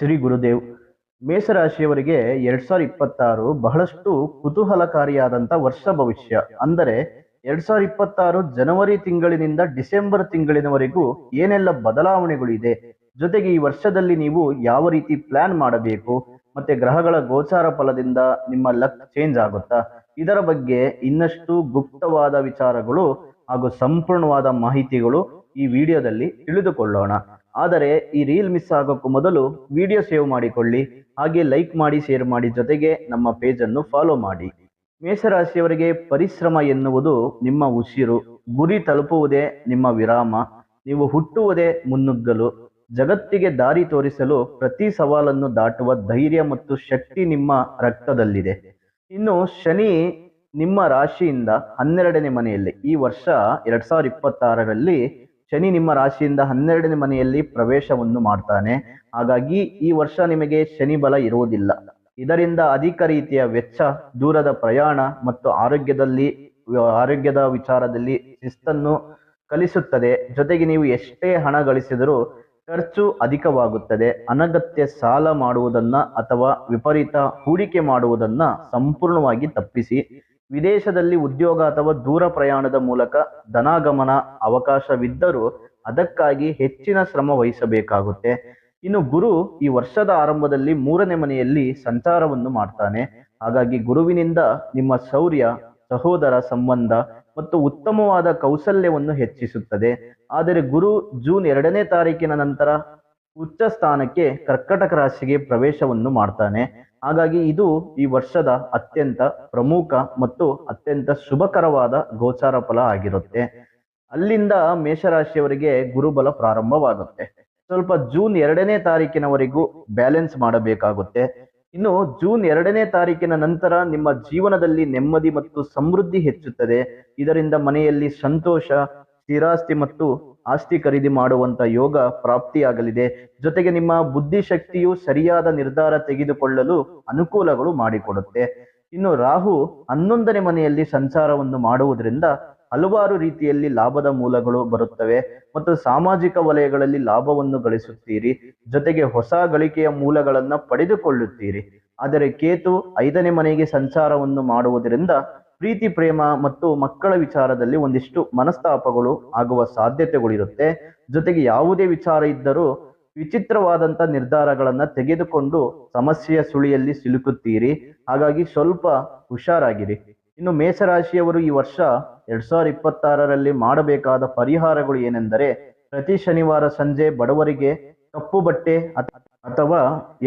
ಶ್ರೀ ಗುರುದೇವ್, ಮೇಷರಾಶಿಯವರಿಗೆ ಎರಡ್ ಸಾವಿರದ ಇಪ್ಪತ್ತಾರು ಬಹಳಷ್ಟು ಕುತೂಹಲಕಾರಿಯಾದಂಥ ವರ್ಷ ಭವಿಷ್ಯ. ಅಂದರೆ ಎರಡ್ ಸಾವಿರದ ಇಪ್ಪತ್ತಾರು ಜನವರಿ ತಿಂಗಳಿನಿಂದ ಡಿಸೆಂಬರ್ ತಿಂಗಳಿನವರೆಗೂ ಏನೆಲ್ಲ ಬದಲಾವಣೆಗಳು ಇದೆ ಜೊತೆಗೆ ಈ ವರ್ಷದಲ್ಲಿ ನೀವು ಯಾವ ರೀತಿ ಪ್ಲಾನ್ ಮಾಡಬೇಕು? ಮತ್ತೆ ಗ್ರಹಗಳ ಗೋಚಾರ ಫಲದಿಂದ ನಿಮ್ಮ ಲಕ್ ಚೇಂಜ್ ಆಗುತ್ತಾ? ಇದರ ಬಗ್ಗೆ ಇನ್ನಷ್ಟು ಗುಪ್ತವಾದ ವಿಚಾರಗಳು ಹಾಗೂ ಸಂಪೂರ್ಣವಾದ ಮಾಹಿತಿಗಳು ಈ ವಿಡಿಯೋದಲ್ಲಿ ತಿಳಿದುಕೊಳ್ಳೋಣ. ಆದರೆ ಈ ರೀಲ್ ಮಿಸ್ ಆಗೋಕ್ಕೂ ಮೊದಲು ವಿಡಿಯೋ ಸೇವ್ ಮಾಡಿಕೊಳ್ಳಿ, ಹಾಗೆ ಲೈಕ್ ಮಾಡಿ ಶೇರ್ ಮಾಡಿ ಜೊತೆಗೆ ನಮ್ಮ ಪೇಜನ್ನು ಫಾಲೋ ಮಾಡಿ. ಮೇಷರಾಶಿಯವರಿಗೆ ಪರಿಶ್ರಮ ಎನ್ನುವುದು ನಿಮ್ಮ ಉಸಿರು. ಗುರಿ ತಲುಪುವುದೇ ನಿಮ್ಮ ವಿರಾಮ. ನೀವು ಹುಟ್ಟುವುದೇ ಮುನ್ನುಗ್ಗಲು. ಜಗತ್ತಿಗೆ ದಾರಿ ತೋರಿಸಲು ಪ್ರತಿ ಸವಾಲನ್ನು ದಾಟುವ ಧೈರ್ಯ ಮತ್ತು ಶಕ್ತಿ ನಿಮ್ಮ ರಕ್ತದಲ್ಲಿದೆ. ಇನ್ನು ಶನಿ ನಿಮ್ಮ ರಾಶಿಯಿಂದ ಹನ್ನೆರಡನೇ ಮನೆಯಲ್ಲಿ. ಈ ವರ್ಷ ಎರಡ್ ಸಾವಿರದ ಇಪ್ಪತ್ತಾರರಲ್ಲಿ ಶನಿ ನಿಮ್ಮ ರಾಶಿಯಿಂದ ಹನ್ನೆರಡನೇ ಮನೆಯಲ್ಲಿ ಪ್ರವೇಶವನ್ನು ಮಾಡ್ತಾನೆ. ಹಾಗಾಗಿ ಈ ವರ್ಷ ನಿಮಗೆ ಶನಿ ಬಲ ಇರುವುದಿಲ್ಲ. ಇದರಿಂದ ಅಧಿಕ ರೀತಿಯ ವೆಚ್ಚ, ದೂರದ ಪ್ರಯಾಣ ಮತ್ತು ಆರೋಗ್ಯದಲ್ಲಿ, ಆರೋಗ್ಯದ ವಿಚಾರದಲ್ಲಿ ಶಿಸ್ತನ್ನು ಕಲಿಸುತ್ತದೆ. ಜೊತೆಗೆ ನೀವು ಎಷ್ಟೇ ಹಣ ಗಳಿಸಿದರೂ ಖರ್ಚು ಅಧಿಕವಾಗುತ್ತದೆ. ಅನಗತ್ಯ ಸಾಲ ಮಾಡುವುದನ್ನ ಅಥವಾ ವಿಪರೀತ ಹೂಡಿಕೆ ಮಾಡುವುದನ್ನ ಸಂಪೂರ್ಣವಾಗಿ ತಪ್ಪಿಸಿ. ವಿದೇಶದಲ್ಲಿ ಉದ್ಯೋಗ ಅಥವಾ ದೂರ ಪ್ರಯಾಣದ ಮೂಲಕ ಧನಾಗಮನ ಅವಕಾಶವಿದ್ದರೂ ಅದಕ್ಕಾಗಿ ಹೆಚ್ಚಿನ ಶ್ರಮ ವಹಿಸಬೇಕಾಗುತ್ತೆ. ಇನ್ನು ಗುರು ಈ ವರ್ಷದ ಆರಂಭದಲ್ಲಿ ಮೂರನೇ ಮನೆಯಲ್ಲಿ ಸಂಚಾರವನ್ನು ಮಾಡ್ತಾನೆ. ಹಾಗಾಗಿ ಗುರುವಿನಿಂದ ನಿಮ್ಮ ಶೌರ್ಯ, ಸಹೋದರ ಸಂಬಂಧ ಮತ್ತು ಉತ್ತಮವಾದ ಕೌಶಲ್ಯವನ್ನು ಹೆಚ್ಚಿಸುತ್ತದೆ. ಆದರೆ ಗುರು ಜೂನ್ ಎರಡನೇ ತಾರೀಕಿನ ನಂತರ ಉಚ್ಚ ಸ್ಥಾನಕ್ಕೆ ಕರ್ಕಟಕ ರಾಶಿಗೆ ಪ್ರವೇಶವನ್ನು ಮಾಡ್ತಾನೆ. ಹಾಗಾಗಿ ಇದು ಈ ವರ್ಷದ ಅತ್ಯಂತ ಪ್ರಮುಖ ಮತ್ತು ಅತ್ಯಂತ ಶುಭಕರವಾದ ಗೋಚಾರ ಫಲ ಆಗಿರುತ್ತೆ. ಅಲ್ಲಿಂದ ಮೇಷರಾಶಿಯವರಿಗೆ ಗುರುಬಲ ಪ್ರಾರಂಭವಾಗುತ್ತೆ. ಸ್ವಲ್ಪ ಜೂನ್ ಎರಡನೇ ತಾರೀಕಿನವರೆಗೂ ಬ್ಯಾಲೆನ್ಸ್ ಮಾಡಬೇಕಾಗುತ್ತೆ. ಇನ್ನು ಜೂನ್ ಎರಡನೇ ತಾರೀಕಿನ ನಂತರ ನಿಮ್ಮ ಜೀವನದಲ್ಲಿ ನೆಮ್ಮದಿ ಮತ್ತು ಸಮೃದ್ಧಿ ಹೆಚ್ಚುತ್ತದೆ. ಇದರಿಂದ ಮನೆಯಲ್ಲಿ ಸಂತೋಷ, ಸ್ಥಿರಾಸ್ತಿ ಮತ್ತು ಆಸ್ತಿ ಖರೀದಿ ಮಾಡುವಂತ ಯೋಗ ಪ್ರಾಪ್ತಿಯಾಗಲಿದೆ. ಜೊತೆಗೆ ನಿಮ್ಮ ಬುದ್ಧಿಶಕ್ತಿಯು ಸರಿಯಾದ ನಿರ್ಧಾರ ತೆಗೆದುಕೊಳ್ಳಲು ಅನುಕೂಲಗಳು ಮಾಡಿಕೊಡುತ್ತೆ. ಇನ್ನು ರಾಹು ಹನ್ನೊಂದನೇ ಮನೆಯಲ್ಲಿ ಸಂಚಾರವನ್ನು ಮಾಡುವುದರಿಂದ ಹಲವಾರು ರೀತಿಯಲ್ಲಿ ಲಾಭದ ಮೂಲಗಳು ಬರುತ್ತವೆ. ಮತ್ತು ಸಾಮಾಜಿಕ ವಲಯಗಳಲ್ಲಿ ಲಾಭವನ್ನು ಗಳಿಸುತ್ತೀರಿ. ಜೊತೆಗೆ ಹೊಸ ಗಳಿಕೆಯ ಮೂಲಗಳನ್ನು ಪಡೆದುಕೊಳ್ಳುತ್ತೀರಿ. ಆದರೆ ಕೇತು ಐದನೇ ಮನೆಗೆ ಸಂಚಾರವನ್ನು ಮಾಡುವುದರಿಂದ ಪ್ರೀತಿ, ಪ್ರೇಮ ಮತ್ತು ಮಕ್ಕಳ ವಿಚಾರದಲ್ಲಿ ಒಂದಿಷ್ಟು ಮನಸ್ತಾಪಗಳು ಆಗುವ ಸಾಧ್ಯತೆಗಳಿರುತ್ತೆ. ಜೊತೆಗೆ ಯಾವುದೇ ವಿಚಾರ ಇದ್ದರೂ ವಿಚಿತ್ರವಾದಂತ ನಿರ್ಧಾರಗಳನ್ನು ತೆಗೆದುಕೊಂಡು ಸಮಸ್ಯೆಯ ಸುಳಿಯಲ್ಲಿ ಸಿಲುಕುತ್ತೀರಿ. ಹಾಗಾಗಿ ಸ್ವಲ್ಪ ಹುಷಾರಾಗಿರಿ. ಇನ್ನು ಮೇಷರಾಶಿಯವರು ಈ ವರ್ಷ ಎರಡ್ ಸಾವಿರದ ಇಪ್ಪತ್ತಾರರಲ್ಲಿ ಮಾಡಬೇಕಾದ ಪರಿಹಾರಗಳು ಏನೆಂದರೆ, ಪ್ರತಿ ಶನಿವಾರ ಸಂಜೆ ಬಡವರಿಗೆ ಕಪ್ಪು ಬಟ್ಟೆ ಅಥವಾ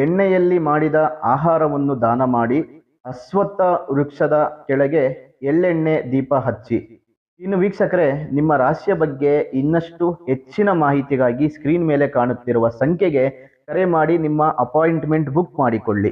ಎಣ್ಣೆಯಲ್ಲಿ ಮಾಡಿದ ಆಹಾರವನ್ನು ದಾನ ಮಾಡಿ ಅಶ್ವತ್ಥ ವೃಕ್ಷದ ಕೆಳಗೆ ಎಳ್ಳೆಣ್ಣೆ ದೀಪ ಹಚ್ಚಿ. ಇನ್ನು ವೀಕ್ಷಕರೇ, ನಿಮ್ಮ ರಾಶಿಯ ಬಗ್ಗೆ ಇನ್ನಷ್ಟು ಹೆಚ್ಚಿನ ಮಾಹಿತಿಗಾಗಿ ಸ್ಕ್ರೀನ್ ಮೇಲೆ ಕಾಣುತ್ತಿರುವ ಸಂಖ್ಯೆಗೆ ಕರೆ ಮಾಡಿ ನಿಮ್ಮ ಅಪಾಯಿಂಟ್ಮೆಂಟ್ ಬುಕ್ ಮಾಡಿಕೊಳ್ಳಿ.